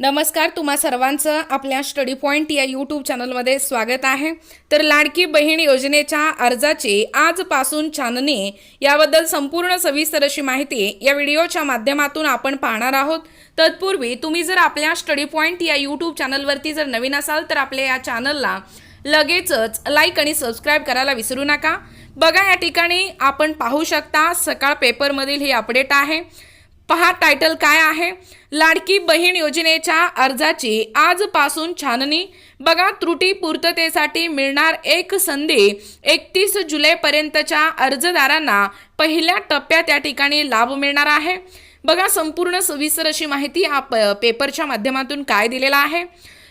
नमस्कार तुम्हा सर्वांचं आपल्या स्टडी पॉईंट या यूट्यूब चॅनलमध्ये स्वागत आहे. तर लाडकी बहीण योजनेच्या अर्जाची आजपासून छाननी याबद्दल संपूर्ण सविस्तर अशी माहिती या व्हिडिओच्या माध्यमातून आपण पाहणार आहोत. तत्पूर्वी तुम्ही जर आपल्या स्टडी पॉईंट या यूट्यूब चॅनलवरती जर नवीन असाल तर आपल्या या चॅनलला लगेचच लाईक आणि सबस्क्राईब करायला विसरू नका. बघा या ठिकाणी आपण पाहू शकता सकाळ पेपरमधील ही अपडेट आहे. पहा टायटल काय आहे? लाडकी बहीण योजनेच्या अर्जाची आजपासून छाननी. बघा त्रुटी पूर्ततेसाठी मिळणार एक संधी एकतीस जुलैपर्यंतच्या अर्जदारांना पहिल्या टप्प्यात या ठिकाणी लाभ मिळणार आहे. बघा संपूर्ण सविस्तर अशी माहिती आप प- पेपरच्या माध्यमातून काय दिलेला आहे?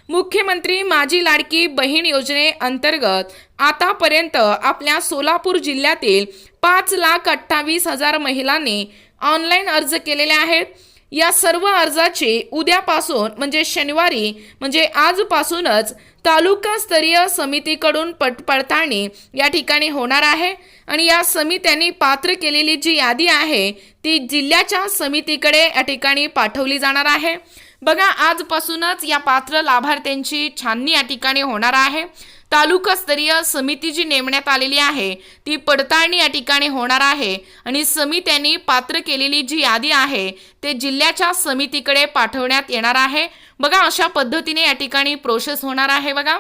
मुख्यमंत्री माझी लाडकी बहीण योजनेअंतर्गत आतापर्यंत आपल्या सोलापूर जिल्ह्यातील पाच लाख अठ्ठावीस हजार महिलांनी ऑनलाईन अर्ज केलेले आहेत. या सर्व अर्जाची उद्यापासून म्हणजे शनिवारी म्हणजे आजपासूनच तालुकास्तरीय समितीकडून पट पडताळणी या ठिकाणी होणार आहे. आणि या समित्यांनी पात्र केलेली जी यादी आहे ती जिल्ह्याच्या समितीकडे या ठिकाणी पाठवली जाणार आहे. बघा आजपासूनच या पात्र लाभार्थ्यांची छाननी या ठिकाणी होणार आहे. तालुकास्तरीय समिती जी नेमण्यात आलेली आहे ती पडताळणी या ठिकाणी होणार आहे. आणि समित्यांनी पात्र केलेली जी यादी आहे ते जिल्ह्याच्या समितीकडे पाठवण्यात येणार आहे. बघा अशा पद्धतीने या ठिकाणी प्रोसेस होणार आहे बघा.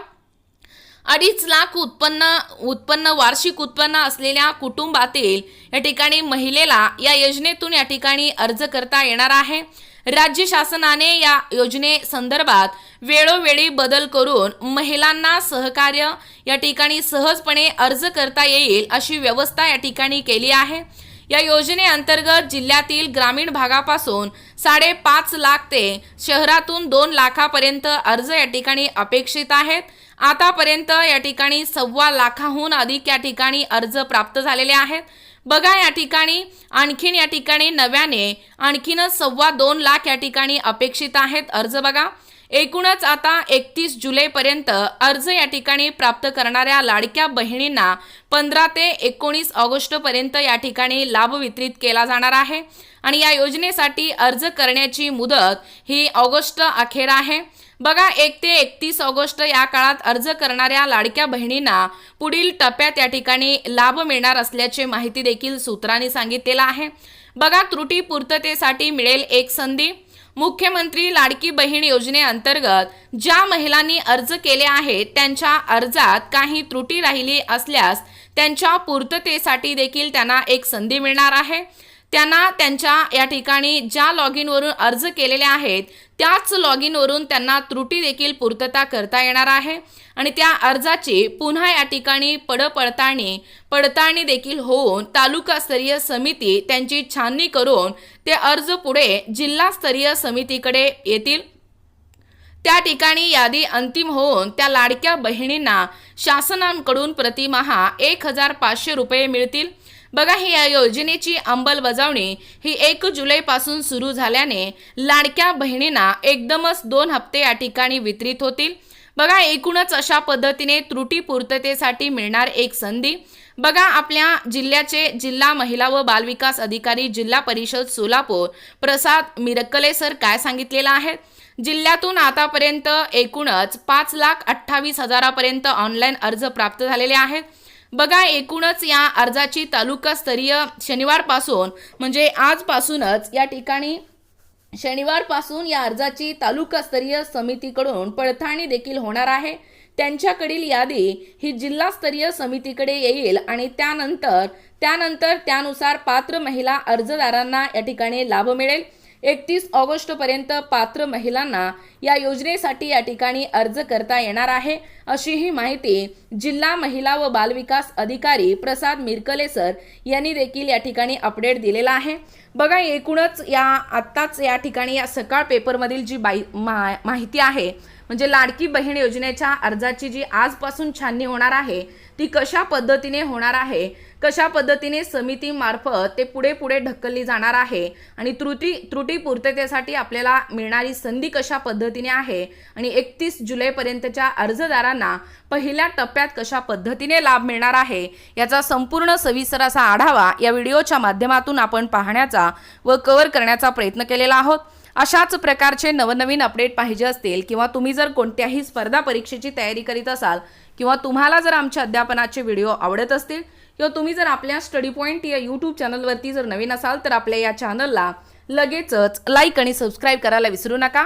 अडीच लाख उत्पन्न उत्पन्न वार्षिक उत्पन्न असलेल्या कुटुंबातील या ठिकाणी महिलेला या योजनेतून या ठिकाणी अर्ज करता येणार आहे. राज्य शासनाने या योजने संदर्भात वेळोवेळी बदल करून महिलांना सहकार्य या ठिकाणी सहजपणे अर्ज करता येईल अशी व्यवस्था या ठिकाणी केली आहे. या योजनेअंतर्गत जिल्ह्यातील ग्रामीण भागापासून साडेपाच लाख ते शहरातून दोन लाखापर्यंत अर्ज या ठिकाणी अपेक्षित आहेत. आतापर्यंत या ठिकाणी सव्वा लाखाहून अधिक या ठिकाणी अर्ज प्राप्त झालेले आहेत. बघा या ठिकाणी आणखीन या ठिकाणी नव्याने आणखीनच सव्वा दोन लाख या ठिकाणी अपेक्षित आहेत. अर्ज बघा. एकूणच आता एकतीस जुलैपर्यंत अर्ज या ठिकाणी प्राप्त करणाऱ्या लाडक्या बहिणींना पंधरा ते एकोणीस ऑगस्टपर्यंत या ठिकाणी लाभ वितरित केला जाणार आहे. आणि या योजनेसाठी अर्ज करण्याची मुदत ही ऑगस्ट अखेर आहे. बघा एक ते एकतीस ऑगस्ट या काळात अर्ज करणाऱ्या लाडक्या बहिणींना पुढील टप्प्यात या ठिकाणी लाभ मिळणार असल्याचे माहिती देखील सूत्रांनी सांगितलेलं आहे. बघा त्रुटी पूर्ततेसाठी मिळेल एक संधी. मुख्यमंत्री लाडकी बहीण योजनेअंतर्गत ज्या महिलांनी अर्ज केले आहेत त्यांच्या अर्जात काही त्रुटी राहिली असल्यास त्यांच्या पूर्ततेसाठी देखील त्यांना एक संधी मिळणार आहे. त्यांना त्यांच्या या ठिकाणी ज्या लॉग इनवरून अर्ज केलेले आहेत त्याच लॉग इनवरून त्यांना त्रुटी देखील पूर्तता करता येणार आहे. आणि त्या अर्जाची पुन्हा या ठिकाणी पडपडताळणी पडताळणी देखील होऊन तालुकास्तरीय समिती त्यांची छाननी करून ते अर्ज पुढे जिल्हास्तरीय समितीकडे येतील. त्या ठिकाणी यादी अंतिम होऊन त्या लाडक्या बहिणींना शासनांकडून प्रतिमहा एक हजार पाचशे रुपये मिळतील. बघा ही या योजनेची अंमलबजावणी ही एक जुलैपासून सुरू झाल्याने लाडक्या बहिणींना एकदमच दोन हप्ते या ठिकाणी वितरित होतील. बघा एकूणच अशा पद्धतीने त्रुटी पूर्ततेसाठी मिळणार एक संधी. बघा आपल्या जिल्ह्याचे जिल्हा महिला व बालविकास अधिकारी जिल्हा परिषद सोलापूर प्रसाद मिरक्कले सर काय सांगितलेलं आहे? जिल्ह्यातून आतापर्यंत एकूणच पाच लाख अठ्ठावीस हजारापर्यंत ऑनलाईन अर्ज प्राप्त झालेले आहेत. बघा एकूणच या अर्जाची तालुकास्तरीय शनिवारपासून म्हणजे आजपासूनच या ठिकाणी शनिवारपासून या अर्जाची तालुकास्तरीय समितीकडून पडताळणी देखील होणार आहे. त्यांच्याकडील यादी ही जिल्हास्तरीय समितीकडे येईल आणि त्यानंतर त्यानंतर त्यानुसार पात्र महिला अर्जदारांना या ठिकाणी लाभ मिळेल. एकतीस ऑगस्टपर्यंत पात्र महिलांना या योजनेसाठी या ठिकाणी अर्ज करता येणार आहे. अशी ही माहिती जिल्हा महिला व बालविकास अधिकारी प्रसाद मिरकले सर यांनी देखील या ठिकाणी अपडेट दिलेला आहे. बघा एकूणच या आत्ताच या ठिकाणी या सकाळ पेपरमधील जी बाई मा माहिती आहे म्हणजे लाडकी बहीण योजनेच्या अर्जाची जी आजपासून छाननी होणार आहे ती कशा पद्धतीने होणार आहे कशा पद्धतीने समितीमार्फत ते पुढे पुढे ढकलली जाणार आहे आणि त्रुटी त्रुटी पूर्ततेसाठी आपल्याला मिळणारी संधी कशा पद्धतीने आहे आणि एकतीस जुलैपर्यंतच्या अर्जदारांना पहिल्या टप्प्यात कशा पद्धतीने लाभ मिळणार आहे याचा संपूर्ण सविस्तर असा आढावा या व्हिडिओच्या माध्यमातून आपण पाहण्याचा व कव्हर करण्याचा प्रयत्न केलेला आहोत. अशाच प्रकारचे नवनवीन अपडेट पाहिजे असतील किंवा तुम्ही जर कोणत्याही स्पर्धा परीक्षेची तयारी करीत असाल किंवा तुम्हाला जर आमच्या अध्यापनाचे व्हिडिओ आवडत असतील किंवा तुम्ही जर आपल्या स्टडी पॉईंट या यूट्यूब चॅनलवरती जर नवीन असाल तर आपल्या या चॅनलला लगेचच लाईक आणि सबस्क्राईब करायला विसरू नका.